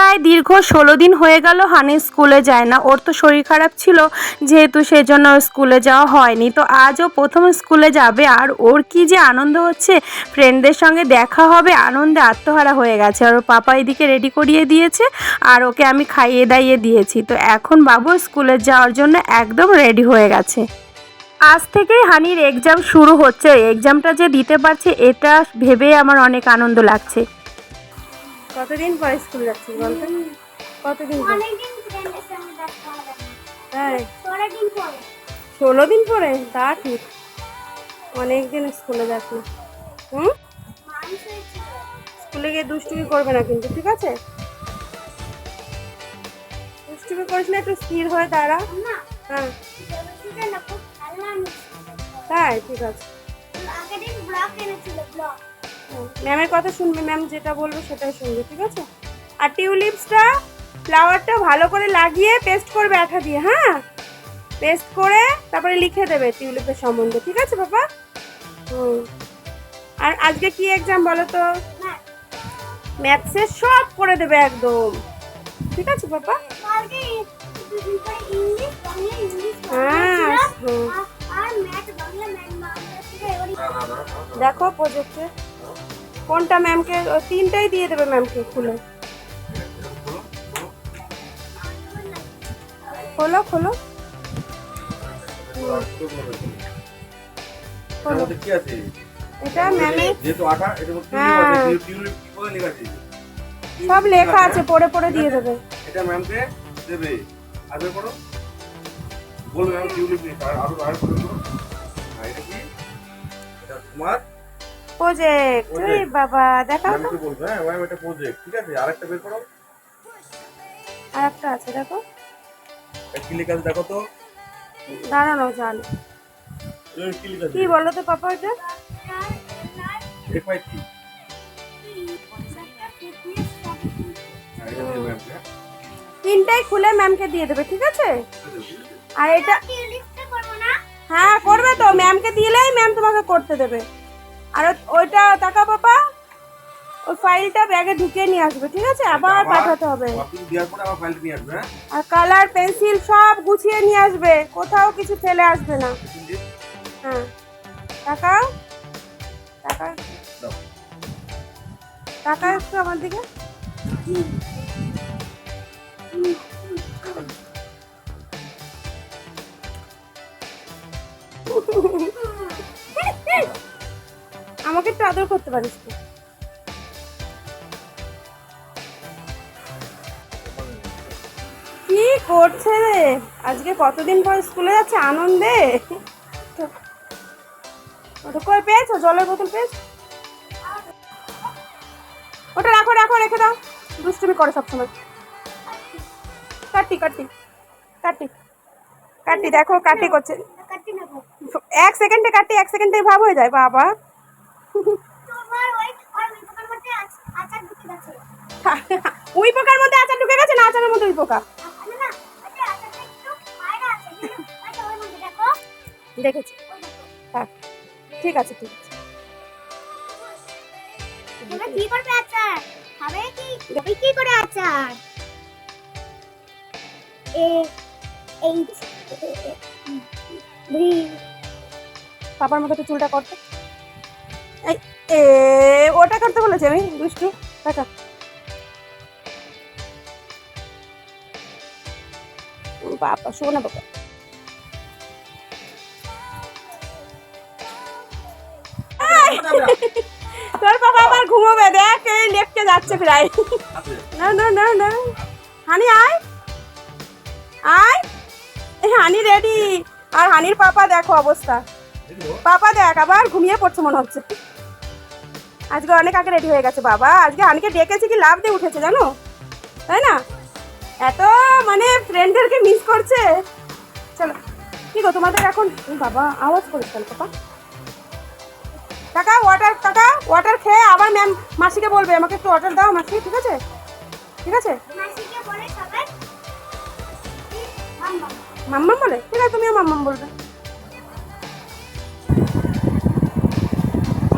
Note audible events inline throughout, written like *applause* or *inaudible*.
প্রায় দীর্ঘ ষোলো দিন হয়ে গেল হানি স্কুলে যায় না। ওর তো শরীর খারাপ ছিল, যেহেতু সেই জন্য স্কুলে যাওয়া হয়নি। তো আজও প্রথম স্কুলে যাবে, আর ওর কি যে আনন্দ হচ্ছে ফ্রেন্ডদের সঙ্গে দেখা হবে, আনন্দে আত্মহারা হয়ে গেছে। আর ওর পাপা এদিকে রেডি করিয়ে দিয়েছে, আর ওকে আমি খাইয়ে দাইয়ে দিয়েছি। তো এখন বাবু স্কুলে যাওয়ার জন্য একদম রেডি হয়ে গেছে। আজ থেকেই হানির এক্সাম শুরু হচ্ছে। এক্সামটা যে দিতে পারছে, এটা ভেবে আমার অনেক আনন্দ লাগছে। কতদিন পরে স্কুল যাচ্ছিস বলতো? কতদিন অনেকদিন তাই? ষোলো দিন পরে? তা ঠিক। অনেক দিন স্কুলে যাচ্ছি। হুম? স্কুলে গিয়ে দুষ্টুমি করবে না কিন্তু ঠিক আছে? দুষ্টুমি করিস না একটু স্থির হয়ে দাঁড়া। হ্যাঁ। তাই ঠিক আছে। ব্লক এনেছিল ব্লক। ম্যামের কথা শুনবে ম্যাম যেটা বলবে সেটাই শুনবে ঠিক আছে? আর টিউলিপসটা ফ্লাওয়ারটা ভালো করে লাগিয়ে পেস্ট করবে আঠা দিয়ে হ্যাঁ? পেস্ট করে তারপরে লিখে দেবে টিউলিপের সম্বন্ধে ঠিক আছে বাবা? হুম। আর আজকে কি এক্সাম বলো তো? না ম্যাথসের সব করে দেবে একদম। ঠিক আছে বাবা? হ্যাঁ, দেখো প্রজেক্টে কোনটা ম্যামকে তিনটাই দিয়ে দেবে ম্যামকে খুলে। খোলো খোলো। এটা মধ্যে হ্যাঁ। সব লেখা আছে, পড়ে পড়ে দিয়ে দেবে। এটা ম্যামকে দেবে। বের করো বলবে ম্যাম টিউলিপ নেই আর আরও আর কি? এটা তোমার প্রজেক্ট ওই Project. বাবা দেখাও তো। বলবে? হ্যাঁ ম্যাম এটা প্রজেক্ট ঠিক আছে? আরেকটা বের করো। আর একটা আছে দেখো। এটা কি লেখা আছে দেখো তো? দাঁড়ানো জান। কি বলো তো পাপা এটা হ্যাঁ এটা ম্যামকে হ্যাঁ। তিনটাই খুলে ম্যামকে দিয়ে দেবে ঠিক আছে? আর এটা টিউলিপটা করব না? হ্যাঁ করবে তো। ম্যামকে দিলেই ম্যাম তোমাকে করতে দেবে। আর ওইটা টাকা পাপা ওই ফাইলটা ব্যাগে ঢুকিয়ে নিয়ে আসবে ঠিক আছে? আবার পাঠাতে হবে। হ্যাঁ? আর কালার পেন্সিল সব গুছিয়ে নিয়ে আসবে কোথাও কিছু ফেলে আসবে না। হ্যাঁ। টাকা? টাকা? টাকা একটু আমার দিকে। আদর করতে পারিস তো কি করছে রে? আজকে কতদিন পর স্কুলে যাচ্ছে আনন্দে? ওটা কই পেয়েছ? জলের বোতল পেয়েছ? ওটা রাখো রাখো, রেখে দাও। দুষ্টুমি করে সবসময়। কাটি কাটি কাটি কাটি, দেখো, কাটি করছে। এক সেকেন্ডে কাটি, এক সেকেন্ডে ভাব হয়ে যায়, বাবা তোমার ওই ওই দোকান মধ্যে আচ- আচার ঢুকে গেছে *laughs* উই পোকার মধ্যে আচার ঢুকে গেছে? না আচারের মধ্যে উই পোকা। ওই দেখো। দেখেছি। ওই দেখো। থাক ঠিক আছে ঠিক আছে। কি করবে আচার? খাবে কি? কি করে আচার? এ এইচ ভি পাপার মতো চুলটা করতে এই এ ওটা করতে বলেছি আমি দুষ্টু। টাকা বাবা শোনো বাবা। তোর বাবা আবার ঘুমোবে, দেখ, এই লেপকে যাচ্ছে প্রায়। না না না না। হানি, আয়। আয়। হানি রেডি আর হানির পাপা দেখো অবস্থা। পাপা দেখ, আবার ঘুমিয়ে পড়ছে মনে হচ্ছে। আজকে অনেক আগে রেডি হয়ে গেছে বাবা। আজকে হানিকে ডেকেছি কি লাভ দিয়ে উঠেছে, জানো? তাই না? এত মানে ফ্রেন্ডদেরকে মিস করছে। চলো কি গো তোমাদের এখন বাবা আওয়াজ করিস কেন পাপা। কাকা ওয়াটার কাকা ওয়াটার খেয়ে আবার ম্যাম মাসিকে বলবে আমাকে একটু ওয়াটার দাও মাসি ঠিক আছে? ঠিক আছে? মাসিকে বলে সবাই মাম্মা মাম্মাম বলে? ঠিক আছে তুমিও মাম্মাম বলবে।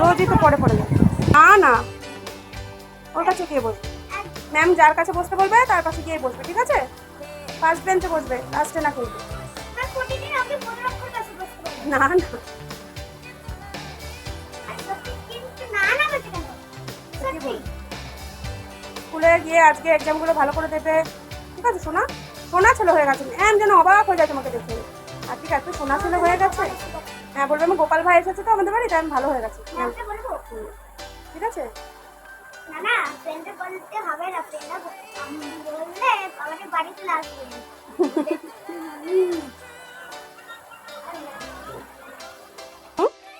রোজই তো পরে পড়ে যায়। না না। ওর কাছে কে বলবে। ম্যাম যার কাছে বসতে বলবে তার পাশে গিয়ে বসবে ঠিক আছে? ফার্স্ট বেঞ্চে বসবে লাস্টে না কাছে পারবেন না না। স্কুলে গিয়ে আজকে এক্সামগুলো ভালো করে দেবে। ঠিক আছে সোনা? সোনা ছেলে হয়ে গেছে। ম্যাম যেন অবাক হয়ে যায় তোমাকে দেখে। আর ঠিক আছে সোনা ছেলে হয়ে গেছে? হ্যাঁ বলবে আমি গোপাল ভাই এসেছে তো আমাদের বাড়ি তাই আমি ভালো হয়ে গেছে। ঠিক আছে? না না ফ্রেন্ডে বলতে হবে না ফ্রেন্ডরা বললে আমাদের বাড়িতে আসবে।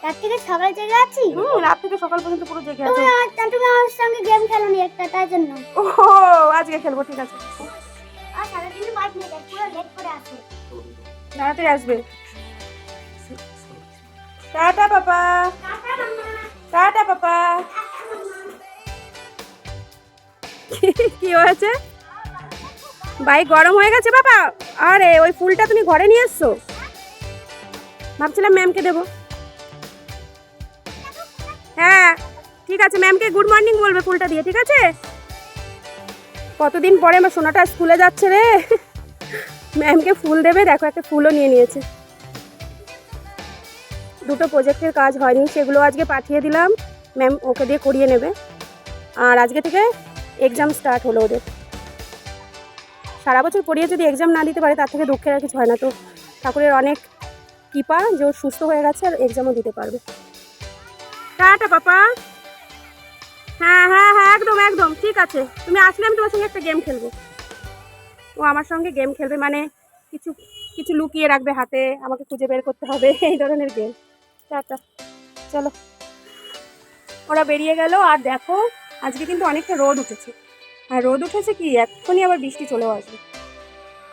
রাত থেকে সকাল জেগে আছি। হুম রাত থেকে সকাল পর্যন্ত পুরো জেগে আছে। তুমি আমার সঙ্গে গেম খেলোনি একটা তার জন্য। ও আজকে খেলব ঠিক আছে। আর সারাদিন বাইক নিয়ে যায় পুরো লেট করে আসে তাড়াতাড়ি আসবে। Tata papa. Tata papa. কি হয়েছে? বাইক গরম হয়ে গেছে বাবা। আরে, ওই ফুলটা তুমি ঘরে নিয়ে এসছো? ভাবছিলাম ম্যামকে দেবো। হ্যাঁ ঠিক আছে ম্যামকে গুড মর্নিং বলবে ফুলটা দিয়ে, ঠিক আছে? কতদিন পরে আমার সোনাটা স্কুলে যাচ্ছে রে? ম্যামকে ফুল দেবে, দেখো একটা ফুলও নিয়ে নিয়েছে। দুটো প্রজেক্টের কাজ হয়নি, সেগুলো আজকে পাঠিয়ে দিলাম। ম্যাম ওকে দিয়ে করিয়ে নেবে। আর আজকে থেকে এক্সাম স্টার্ট হলো ওদের। সারা বছর পড়িয়ে যদি এক্সাম না দিতে পারে, তার থেকে দুঃখের আর কিছু হয় না। তো ঠাকুরের অনেক কৃপা যে ও সুস্থ হয়ে গেছে আর এক্সামও দিতে পারবে। Tata papa. হ্যাঁ হ্যাঁ হ্যাঁ একদম একদম, ঠিক আছে। তুমি আসলে আমি তোমার সঙ্গে একটা গেম খেলব। ও আমার সঙ্গে গেম খেলবে মানে কিছু কিছু লুকিয়ে রাখবে হাতে, আমাকে খুঁজে বের করতে হবে, এই ধরনের গেম টাটা। চলো। ওরা বেরিয়ে গেল, আর দেখো আজকে কিন্তু অনেকটা রোদ উঠেছে। আর রোদ উঠেছে কি? এক্ষুনি আবার বৃষ্টি চলেও আসবে।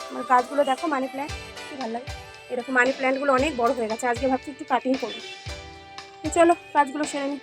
আমার গাছগুলো দেখো মানি প্ল্যান্ট কি ভালো লাগে। এরকম মানি প্ল্যান্টগুলো অনেক বড় হয়ে গেছে। আজকে ভাবছি একটু কাটিং করব চলো কাজগুলো সেরে নিই